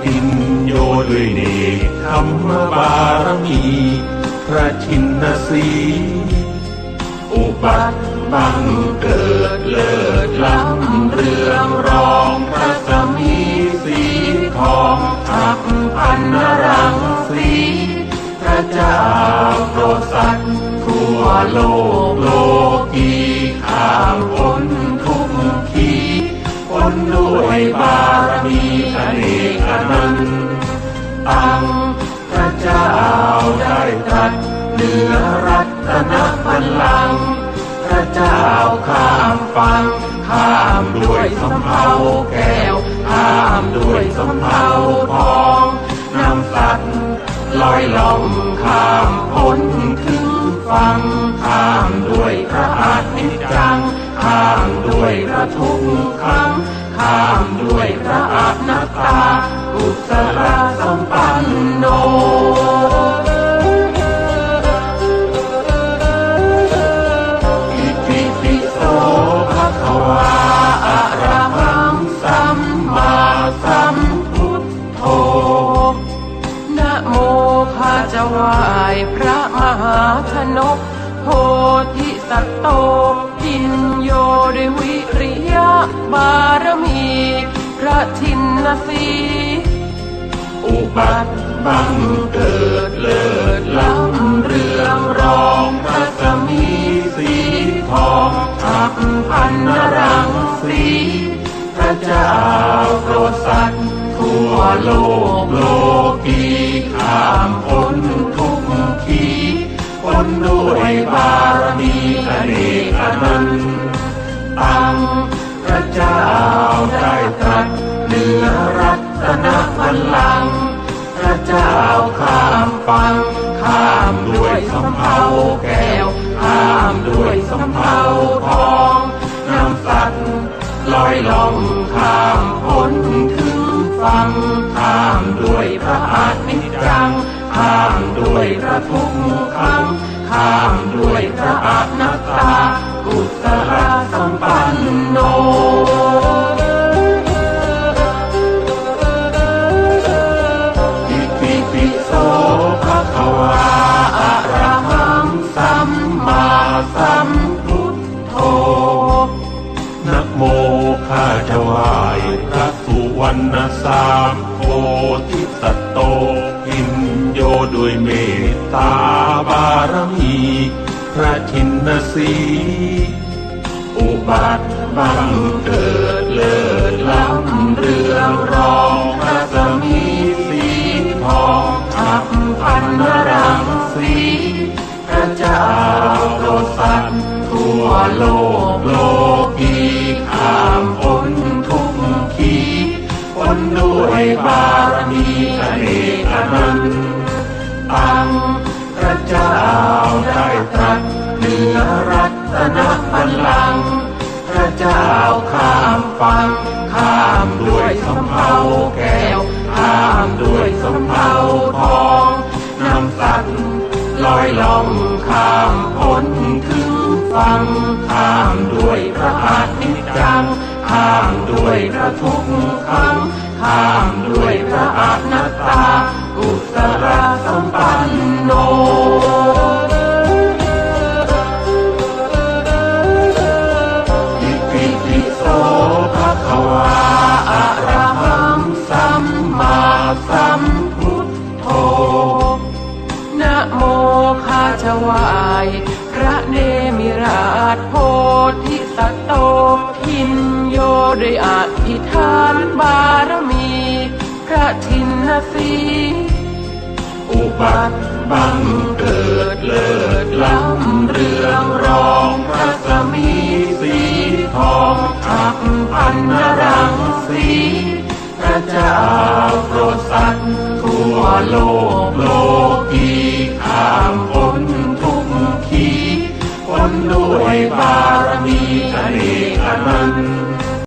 พินโยด้วยเนกธรรมบารมี พระชินนสีอุบัติบังเกิดเลิศล้ำเรืองรองพระสมีสีทองอักพันนรังสีพระเจ้าโปรดสัตว์ทั่วโลกโลกีข้ามพ้ บัลลังก์พระเจ้าข้ามฟังข้ามด้วยสำเภาแก้วข้ามด้วยสำเภาทองนำสัตว์ลอยล่องข้ามพ้นถึงฟังข้ามด้วยพระอาทิตย์จังข้ามด้วยพระทุกขังข้ามด้วยพระอานัตตากุศลสัมปั ชนกโพธิสัตว์โตพินโยด้วยวิริยะบารมี พระชินสีอุบัติบังเกิดเลิศล้ำเรื่องรองพระสมีสีทองอักพันนรังสีพระเจ้าโปรสัตทั่วโลกโลกีข้ามพ้น นด้วยบารมีอเนกอนันต์ตังพระเจ้าได้ตรัสเหนือรัตนบัลลังก์พระเจ้าข้ามฟังข้ามด้วยสำเภาแก้วข้ามด้วยสำเภาทองนำสัตว์ลอยล่องข้ามพ้นถึงฟังข้ามด้วยพระอาทิตย์จังข้ามด้วยพระทุกขัง ข้ามด้วยพระอานัตตา กุศลสัมปันโนอิติปิโสภะคะวาอะระหังสัมมาสัมพุทโธนะโมข้าจะไหว้พระสุวรรณสามโพธิสัตโตอิน ยด้วยเมตตาบารมี พระชินสีอุบัติบังเกิดเลิศล้ำเรืองรองพระสมีสีทองอักพันนรังสีพระเจ้าโปรดสัตว์ทั่วโลกโลกีข้ามพ้นทุกขีพ้นด้วยบารมีอเนกอนันต์ ตัง พระเจ้าได้ตรัสเหนือรัตนบัลลังก์พระเจ้าข้ามฟัง ข้ามด้วยสำเภาแก้ว ข้ามด้วยสำเภาทองนำสัตว์ลอยล่องข้ามพ้นถึงฟัง ข้ามด้วยพระอาทิตย์จัง ข้ามด้วยพระทุกขัง ข้ามด้วยพระอานัตตา กุศลสัมปันโนอิติปิโสภะคะวาอะระหังสัมมาสัมพุทโธนะโมข้าจะไหว้พระเนมิราชโพธิสัตว์โตพินโยด้วยอธิษฐานบารมีพระชินสี อุบัติบังเกิดเลิศล้ำเรืองรองพระสมีสีทองอับพันนรังสีพระเจ้าโปรดสัตว์ทั่วโลกโลกีข้ามพ้นทุกขีพ้นด้วยบารมีอเนกอนันต์